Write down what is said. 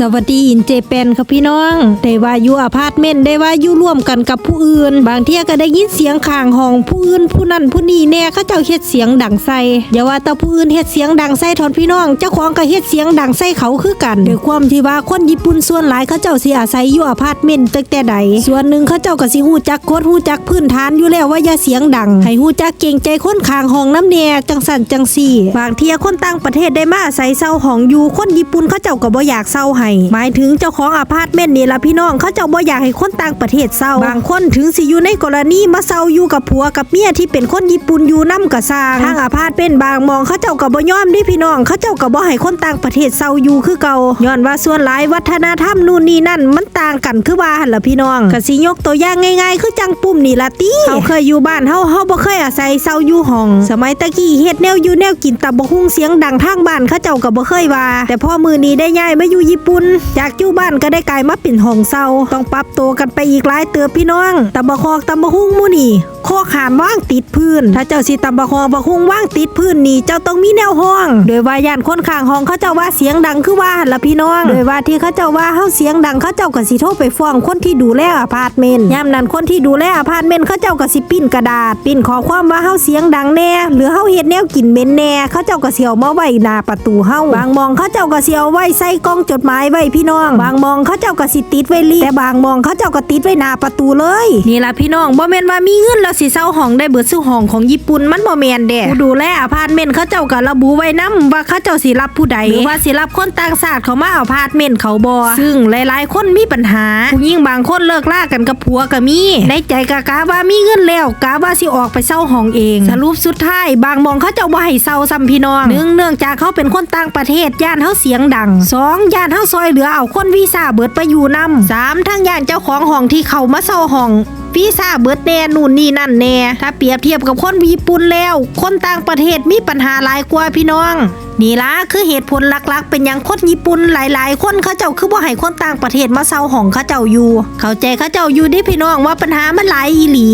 สวัสดีอินเจแปนครับพี่น้องได้ว่าอยู่อพาร์ตเมนต์ได้ว่าอยู่ร่วมกันกับผู้อื่น บางเที่ยก็ได้ยินเสียงข้างห้องผู้อื่นผู้นั้นผู้นี้แน่เขาเจ้าเฮ็ดเสียงดังใส่อย่าว่าแต่ผู้อื่นเฮ็ดเสียงดังใส่ทอนพี่น้อง เจ้าของก็เฮ็ดเสียงดังใส่เขาคือกันด้วยความที่ว่าคนญี่ปุ่นส่วนหลายเขาเจ้าสิอาศัยอยู่อพาร์ตเมนต์ตั้งแต่ใดส่วนหนึ่งเขาเจ้าก็สิฮู้จักกฎฮู้จักพื้นฐานอยู่แล้วว่าอย่าเสียงดัง ให้ฮู้จักเกรงใจคนข้างห้องน้ำแน่จังสั่นจังซี่ บางเที่ยคนต่างประเทศได้มาอาศัยเซาห้องอยู่คนญี่ปุ่นเขาเจ้าก็บ่อยากเซาใหหมายถึงเจ้าของอาพาร์ตเมนต์นี่ละพี่น้องเขาเจ้าบ่อยากให้คนต่างประเทศเซาบางคนถึงสิอยู่ในกรณีมาเซาอยู่กับผัวกับเมียที่เป็นคนญี่ปุ่นอยู่นํก็สร้างทางอาพาร์ตเมนต์บางมองเขาเจ้าก็บ่ยอมดิพี่น้องเขาเจ้าก็บ่ให้คนต่างประเทศเซาอยู่คือเก่าย้อนว่าส่วนหลายวัฒนธรรมนู่นนี่นั่นมันต่างกันคือว่าหั่นล่ะพี่น้องก็สิยกตัวอย่างง่ายๆ คือจังปุ่มนี่ละติเขาเคยอยู่บ้านเฮาเฮาบ่เคยอาศัยเซาอยู่ห้อง สมัยตะกี้เฮ็ดแนวอยู่แนวกินตับบ่ฮุ่งเสียงดังทางบ้านเขาเจ้าก็บ่เคยว่า แต่พ่อมือนี้ได้ย้ายมาอยู่ญี่ปุ่นจากอยู่บ้านก็ได้กลายมาเป็นห้องเซาต้องปรับตัวกันไปอีกหลายเตือพี่น้องตับบ่คอกตับบ่ฮุ่งมู่นี่โคกหามว่างติดพื้น ถ้าเจ้าสิตับบ่คอกบ่ฮุ่งว่างติดพื้นนี่เจ้าต้องมีแนวห้อง โดยว่าย่านคนข้างห้องเขาเจ้าว่าเสียงดังคือว่าหันละพี่น้อง โดยว่าที่เขาเจ้าว่าเฮาเสียงดังเขาเจ้าก็สิโทรไปฟ้องคนที่ดูแลอพาร์ตเมนต์ยามนั้นคนที่ดูแลอพาร์ตเมนต์เขาเจ้าก็สิปิ้นกระดาษ ปิ้นขอความว่าเฮาเสียงดังแน่หรือเฮาเฮ็ดแนวกินเหม็นแน่เขาเจ้าก็สิเอามาไว้หน้าประตูเฮาบางมองเขาเจ้าก็สิเอาไว้ใส่กล่องจดหมายไว้พี่น้อง บางมองเขาเจ้าก็สิติดไว้รีแต่บางมองเขาเจ้าก็ติดไว้หน้าประตูเลย นี่ล่ะพี่น้องบ่แม่นว่ามีเงินแล้วสิเซาห้องได้เบิดซุห้องของญี่ปุ่นมันบ่แม่นเด้ผู้ดูแลอพาร์ตเมนต์เขาเจ้าก็ระบุไว้นํว่าเขาเจ้าสิรับผู้ใดหรือว่าสิรับคนต่างชาติเขามาอพาร์ตเมนต์เขาบ่ซึ่งหลายๆ คนมีปัญหาผู้หญิงบางคนเลิกลากันกับผัวก็มี ในใจก็กะว่ามีเงินแล้วกะว่าสิออกไปเซาห้องเอง สรุปสุดท้ายบางมองเขาเจ้าบ่ให้เซาซ้ำพี่น้องหนึ่งเนื่องจากเขาเป็นคนต่างประเทศย่านเฮาเสียงดังสองย่านเฮาซอยเหลือเอาคนวีซ่าเบิดไปอยู่นํสามทั้งย่านเจ้าของห้องที่เขามาเซาห้องวีซ่าเบิดแน่นู่นนี่นั่นแน่ถ้าเปรียบเทียบกับคนญี่ปุ่นแล้ว คนต่างประเทศมีปัญหาหลายกว่าพี่น้องนี่ล่ะคือเหตุผลหลักๆ เป็นอย่างคนญี่ปุ่นหลายๆ คนเขาเจ้าคือบ่ให้คนต่างประเทศมาเซาห้องเขาเจ้าอยู่ เข้าใจเขาเจ้าอยู่ดิพี่น้องว่าปัญหามันหลายอีหลี